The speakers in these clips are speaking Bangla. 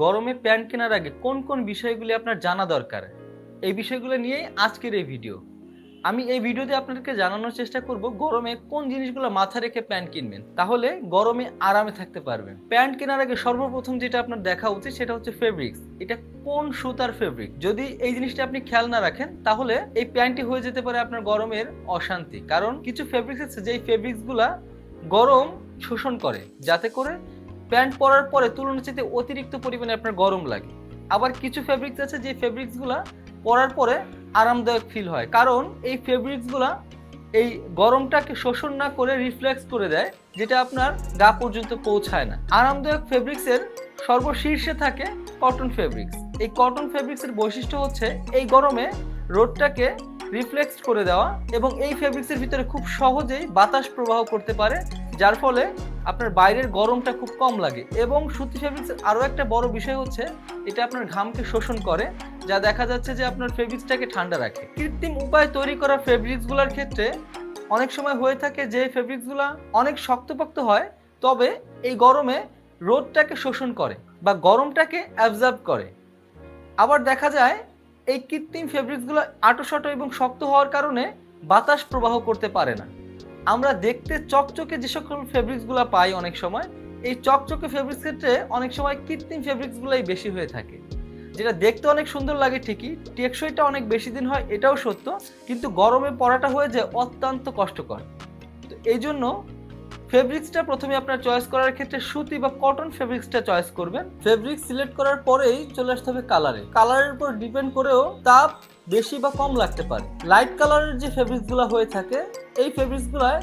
গরমে প্যান্ট কেনার আগে কোন কোন বিষয়গুলি আপনার জানা দরকার? এই বিষয়গুলো নিয়েই আজকের এই ভিডিও। আমি এই ভিডিওতে আপনাদেরকে জানানোর চেষ্টা করব গরমে কোন জিনিসগুলো মাথা রেখে প্যান্ট কিনবেন। তাহলে গরমে আরামে থাকতে পারবেন। প্যান্ট কেনার আগে সর্বপ্রথম যেটা আপনার দেখা উচিত সেটা হচ্ছে ফেব্রিক্স এটা কোন সুতার ফেব্রিক যদি এই জিনিসটা আপনি খেয়াল না রাখেন, তাহলে এই প্যান্টটি হয়ে যেতে পারে আপনার গরমের অশান্তি। কারণ কিছু ফেব্রিক্স আছে, যেই ফেব্রিক্সগুলা গরম শোষণ করে। যাতে করে প্যান্ট পরার পরে তুলনার চাইতে অতিরিক্ত পরিমাণে আপনার গরম লাগে। আবার কিছু ফেব্রিক্স আছে, যে ফেব্রিক্সগুলা পরার পরে আরামদায়ক ফিল হয়। কারণ এই ফেব্রিক্সগুলা এই গরমটাকে শোষণ না করে রিফ্লেক্স করে দেয়, যেটা আপনার গা পর্যন্ত পৌঁছায় না। আরামদায়ক ফেব্রিক্সের সর্বশীর্ষে থাকে কটন ফেব্রিক্স এই কটন ফেব্রিক্সের বৈশিষ্ট্য হচ্ছে, এই গরমে রোদটাকে রিফ্লেক্স করে দেওয়া এবং এই ফেব্রিক্সের ভিতরে খুব সহজেই বাতাস প্রবাহ করতে পারে, যার ফলে আপনার বাইরের গরমটা খুব কম লাগে। এবং সুতি ফেব্রিক্সের আরও একটা বড় বিষয় হচ্ছে, এটা আপনার ঘামকে শোষণ করে, যা দেখা যাচ্ছে যে আপনার ফেব্রিক্সটাকে ঠান্ডা রাখে। কৃত্রিম উপায় তৈরি করা ফেব্রিক্সগুলোর ক্ষেত্রে অনেক সময় হয়ে থাকে যে ফেব্রিক্সগুলো অনেক শক্তপোক্ত হয়, তবে এই গরমে রোদটাকে শোষণ করে বা গরমটাকে অ্যাবজর্ব করে। আবার দেখা যায়, এই কৃত্রিম ফেব্রিক্সগুলো আটোসাটো এবং শক্ত হওয়ার কারণে বাতাস প্রবাহ করতে পারে না। আমরা দেখতে চকচকে যে সকল ফেব্রিক্সগুলো পাই অনেক সময়, এই চকচকে ফেব্রিক্স ক্ষেত্রে অনেক সময় কৃত্রিম ফেব্রিক্সগুলোই বেশি হয়ে থাকে। যেটা দেখতে অনেক সুন্দর লাগে ঠিকই, টেকসইটা অনেক বেশি দিন হয়, এটাও সত্য, কিন্তু গরমে পড়াটা হয়ে যায় অত্যন্ত কষ্টকর। তো এই জন্য ফেব্রিক্সটা প্রথমে আপনার চয়েস করার ক্ষেত্রে সুতি বা কটন ফেব্রিক্সটা চয়েস করবেন। ফেব্রিক সিলেক্ট করার পরেই চলে আসতে হবে কালারে কালারের উপর ডিপেন্ড করেও তাপ বেশি বা কম লাগতে পারে। লাইট কালারের যে ফেব্রিক্সগুলো হয়ে থাকে, এই ফেব্রিক্সগুলোয়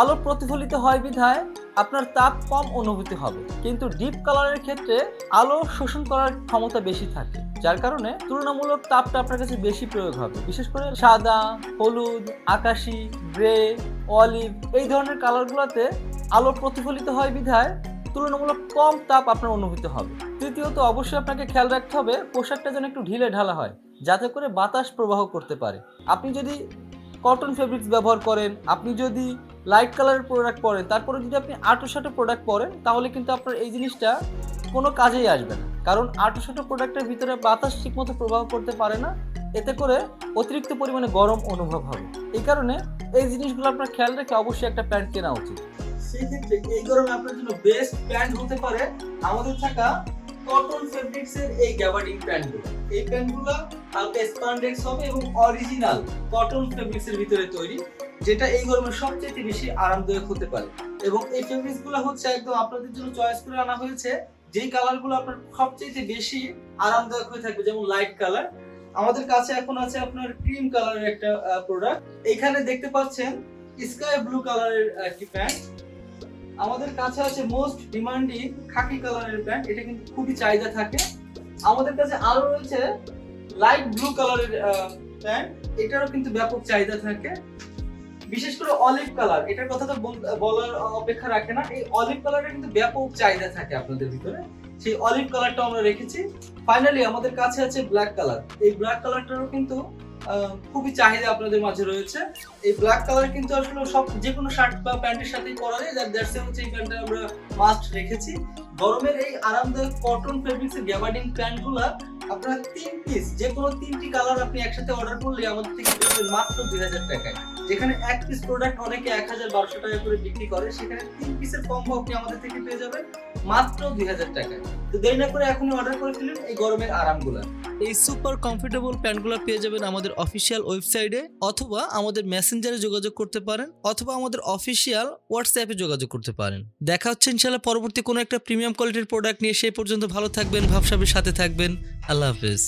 আলো প্রতিফলিত হয় বিধায় আপনার তাপ কম অনুভূতি হবে। কিন্তু ডিপ কালারের ক্ষেত্রে আলো শোষণ করার ক্ষমতা বেশি থাকে। যার কারণে তুলনামূলক তাপটা আপনার কাছে বেশি প্রয়োগ হবে। বিশেষ করে সাদা, হলুদ, আকাশি, গ্রে, অলিভ এই ধরনের কালারগুলোতে আলো প্রতিফলিত হয় বিধায় তুলনামূলক কম তাপ আপনার অনুভূত হবে। তৃতীয়ত অবশ্যই আপনাকে খেয়াল রাখতে হবে পোশাকটা যেন একটু ঢিলে ঢালা হয়, যাতে করে বাতাস প্রবাহ করতে পারে। আপনি যদি কটন ফেব্রিক্স ব্যবহার করেন, আপনি যদি লাইট কালারের প্রোডাক্ট পরেন, তারপরে যদি আপনি আটো শাটো প্রোডাক্ট পরেন, তাহলে কিন্তু আপনার এই জিনিসটা কোনো কাজেই আসবে না। কারণ আটো শাটো প্রোডাক্টের ভিতরে বাতাস ঠিকমতো প্রবাহ করতে পারে না, এতে করে অতিরিক্ত পরিমাণে গরম অনুভব হবে। এই কারণে এই জিনিসগুলো আপনার খেয়াল রেখে অবশ্যই একটা প্যান্ট কেনা উচিত। সেক্ষেত্রে এই গরমে আপনার জন্য বেস্ট প্যান্ট হতে পারে আমাদের থাকা কটন ফেব্রিক্স এর এই গ্যাবার্ডিং প্যান্টগুলো। এই প্যান্টগুলো হালকা স্পান্ডেক্স হবে এবং অরিজিনাল কটন ফেব্রিক্স এর ভিতরে তৈরি, যেটা এই গরমে সবচেয়ে বেশি আরামদায়ক হতে পারে। এবং এই ফেব্রিক্সগুলো হচ্ছে একদম আপনাদের জন্য চয়েস করে আনা হয়েছে। যেই কালারগুলো আপনার সবচেয়ে বেশি আরামদায়ক হয়ে থাকবে, যেমন লাইট কালার আমাদের কাছে এখন আছে আপনার ক্রিম কালারের একটা প্রোডাক্ট এখানে দেখতে পাচ্ছেন স্কাই ব্লু কালারের একটি প্যান্ট আমাদের কাছে আছে মোস্ট ডিমান্ডিং খাকি কালারের প্যান্ট এটা কিন্তু খুবই চাহিদা থাকে। আমাদের কাছে আরও রয়েছে লাইট ব্লু কালারের প্যান্ট এটারও কিন্তু ব্যাপক চাহিদা থাকে। বিশেষ করে অলিভ কালার এটার কথা তো বলার অপেক্ষা রাখে না। এই অলিভ কালারের কিন্তু ব্যাপক চাহিদা থাকে আপনাদের ভিতরে। সেই অলিভ কালারটা আমরা রেখেছি। ফাইনালি আমাদের কাছে আছে ব্ল্যাক কালার এই ব্ল্যাক কালারটারও কিন্তু খুবই চাহিদা আপনাদের মাঝে রয়েছে। এই ব্ল্যাক কালার কিন্তু আসলে সব যে কোনো শার্ট বা প্যান্টের সাথেই পরা যায়। যার দ্যাটস হচ্ছে এই প্যান্টটা আমরা মাস্ট রেখেছি। গরমের এই আরামদায়ক কটন ফেব্রিক্সের গ্যাবার্ডিং প্যান্টগুলা আপনারা তিন পিস যে কোনো তিনটি কালার আপনি একসাথে অর্ডার করলে আমাদের থেকে পেয়ে মাত্র দুই হাজার টাকায়। যেখানে এক পিস প্রোডাক্ট অনেকে এক হাজার বারোশো টাকা করে বিক্রি করে, সেখানে তিন পিসের কম্বো আপনি আমাদের থেকে পেয়ে যাবেন। মাত্র দুই হাজার টাকায় তো দেরি না করে এখনই অর্ডার করে ফেলুন এই গরমের আরামগুলো। এই সুপার কমফোর্টেবল প্যান্টগুলো পেয়ে যাবেন আমাদের অফিসিয়াল ওয়েবসাইটে অথবা আমাদের মেসেঞ্জারে যোগাযোগ করতে পারেন, অথবা আমাদের অফিসিয়াল হোয়াটসঅ্যাপে যোগাযোগ করতে পারেন। দেখা হচ্ছে ইনশাল্লাহ পরবর্তী কোনো একটা প্রিমিয়াম কোয়ালিটির প্রোডাক্ট নিয়ে, সেই পর্যন্ত ভালো থাকবেন, ভাবসাবের সাথে থাকবেন। আল্লাহ হাফেজ।